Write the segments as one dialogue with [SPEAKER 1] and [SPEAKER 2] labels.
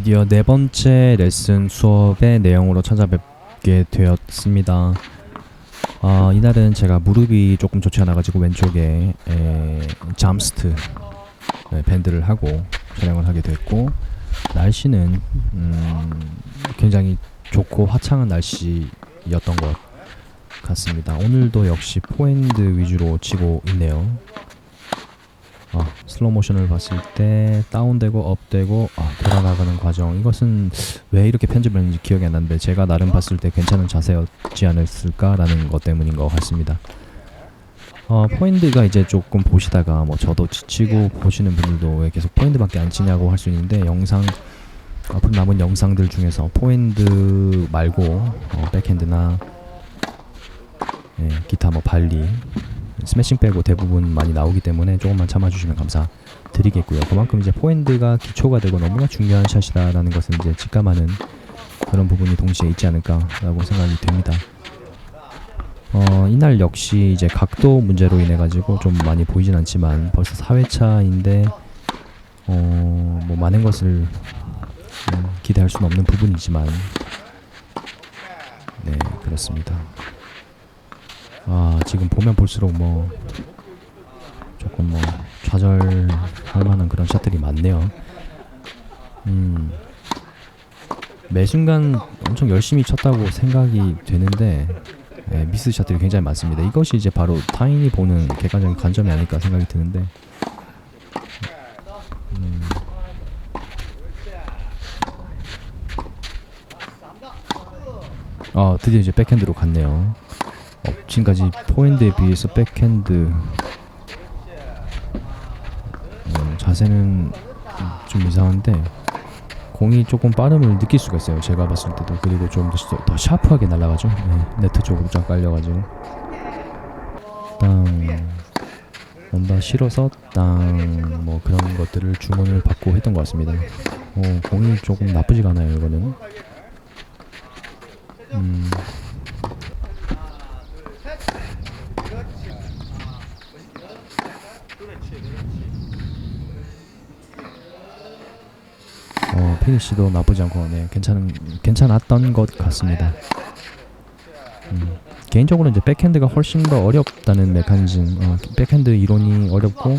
[SPEAKER 1] 드디어 네 번째 레슨 수업의 내용으로 찾아뵙게 되었습니다. 아, 이날은 제가 무릎이 조금 좋지 않아가지고 왼쪽에 에, 잠스트 네, 밴드를 하고 촬영을 하게 됐고 날씨는 음, 굉장히 좋고 화창한 날씨였던 것 같습니다. 오늘도 역시 포핸드 위주로 치고 있네요. 아, 슬로우 모션을 봤을 때 다운되고 업되고 아, 돌아가는 과정 이것은 왜 이렇게 편집을 했는지 기억이 안 나는데 제가 나름 봤을 때 괜찮은 자세였지 않았을까라는 것 때문인 것 같습니다. 어, 포인트가 이제 조금 보시다가 뭐 저도 지치고 보시는 분들도 왜 계속 포인트밖에 안 치냐고 할 수 있는데 영상 앞으로 남은 영상들 중에서 포인트 말고 어, 백핸드나 예, 기타 뭐 발리 스매싱 빼고 대부분 많이 나오기 때문에 조금만 참아주시면 감사드리겠고요. 그만큼 이제 포핸드가 기초가 되고 너무나 중요한 샷이다라는 것은 이제 직감하는 그런 부분이 동시에 있지 않을까라고 생각이 됩니다. 어, 이날 역시 이제 각도 문제로 인해 가지고 좀 많이 보이진 않지만 벌써 4회차인데 어, 뭐 많은 것을 음, 기대할 수는 없는 부분이지만 네 그렇습니다. 아 지금 보면 볼수록 뭐 조금 뭐 좌절할 만한 그런 샷들이 많네요. 음. 매 순간 엄청 열심히 쳤다고 생각이 되는데 예, 미스 샷들이 굉장히 많습니다. 이것이 이제 바로 타인이 보는 객관적인 관점이 아닐까 생각이 드는데 음. 아 드디어 이제 백핸드로 갔네요. 어, 지금까지 포핸드에 비해서 백핸드 음, 자세는 좀 이상한데 공이 조금 빠름을 느낄 수가 있어요. 제가 봤을 때도 그리고 좀더더 샤프하게 날아가죠. 네, 네트 쪽으로 쫙 깔려가지고 땅 온다 실어서 땅 뭐 그런 것들을 주문을 받고 했던 것 같습니다. 어, 공이 조금 나쁘지가 않아요. 이거는 음. 어, 피니시도 나쁘지 않고 네, 괜찮은 괜찮았던 것 같습니다. 음, 개인적으로 이제 백핸드가 훨씬 더 어렵다는 메커니즘, 어, 백핸드 이론이 어렵고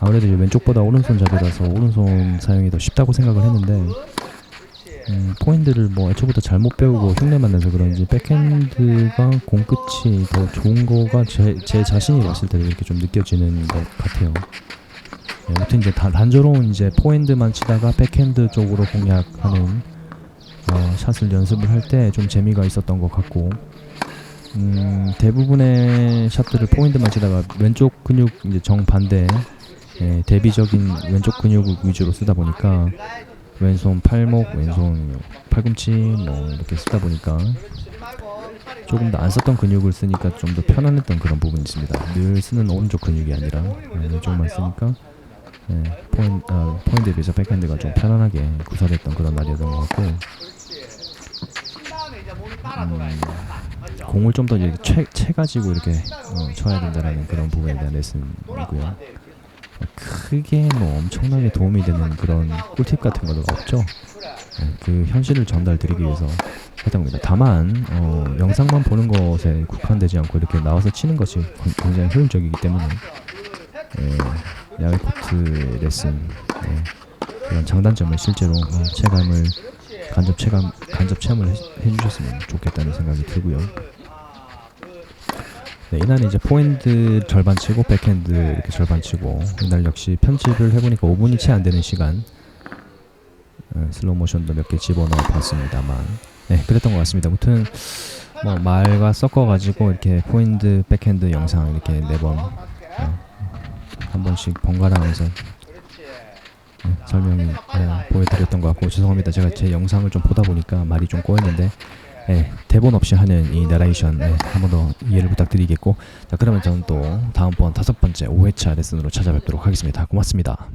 [SPEAKER 1] 아무래도 이제 왼쪽보다 오른손 잡이라서 오른손 사용이 더 쉽다고 생각을 했는데 음, 포핸드를 뭐 애초부터 잘못 배우고 흉내만 내서 그런지 백핸드가 공 끝이 더 좋은 거가 제, 제 자신이 봤을 때도 이렇게 좀 느껴지는 것 같아요. 네, 아무튼 이제 다 단조로운 이제 포핸드만 치다가 백핸드 쪽으로 공략하는 어, 샷을 연습을 할 때 좀 재미가 있었던 것 같고 음, 대부분의 샷들을 포핸드만 치다가 왼쪽 근육 이제 정반대 예, 대비적인 왼쪽 근육 위주로 쓰다 보니까 왼손 팔목, 왼손 팔꿈치 뭐 이렇게 쓰다 보니까 조금 더 안 썼던 근육을 쓰니까 좀 더 편안했던 그런 부분이 있습니다. 늘 쓰는 오른쪽 근육이 아니라 네, 왼쪽만 쓰니까 네, 포인, 아, 포인트에 비해서 백핸드가 좀 편안하게 구사됐던 그런 날이었던 것 같고 음, 공을 좀 더 이렇게 채, 채 가지고 이렇게 어, 쳐야 된다라는 그런 부분에 대한 레슨이고요. 크게 뭐 엄청나게 도움이 되는 그런 꿀팁 같은 건 없죠. 네, 그 현실을 전달드리기 위해서 했던 겁니다. 다만 어, 영상만 보는 것에 국한되지 않고 이렇게 나와서 치는 것이 굉장히 효율적이기 때문에 예, 야외 코트 레슨 예, 그런 장단점을 실제로 어, 체감을 간접 체감 간접 체험을 해, 해주셨으면 좋겠다는 생각이 들고요. 네, 이날은 이제 포핸드 절반 치고 백핸드 이렇게 절반 치고 이날 역시 편집을 해보니까 5분이 채 안 되는 시간 어, 슬로우 모션도 몇 개 집어넣어 봤습니다만 네 그랬던 것 같습니다. 아무튼 뭐 말과 섞어가지고 이렇게 포핸드 백핸드 영상 이렇게 네번 어, 한 번씩 번갈아 가면서 네, 설명이 네, 보여드렸던 것 같고 죄송합니다. 제가 제 영상을 좀 보다 보니까 말이 좀 꼬였는데 예, 대본 없이 하는 이 나레이션 예, 한번 더 이해를 부탁드리겠고 자 그러면 저는 또 다음번 다섯 번째 5회차 레슨으로 찾아뵙도록 하겠습니다. 고맙습니다.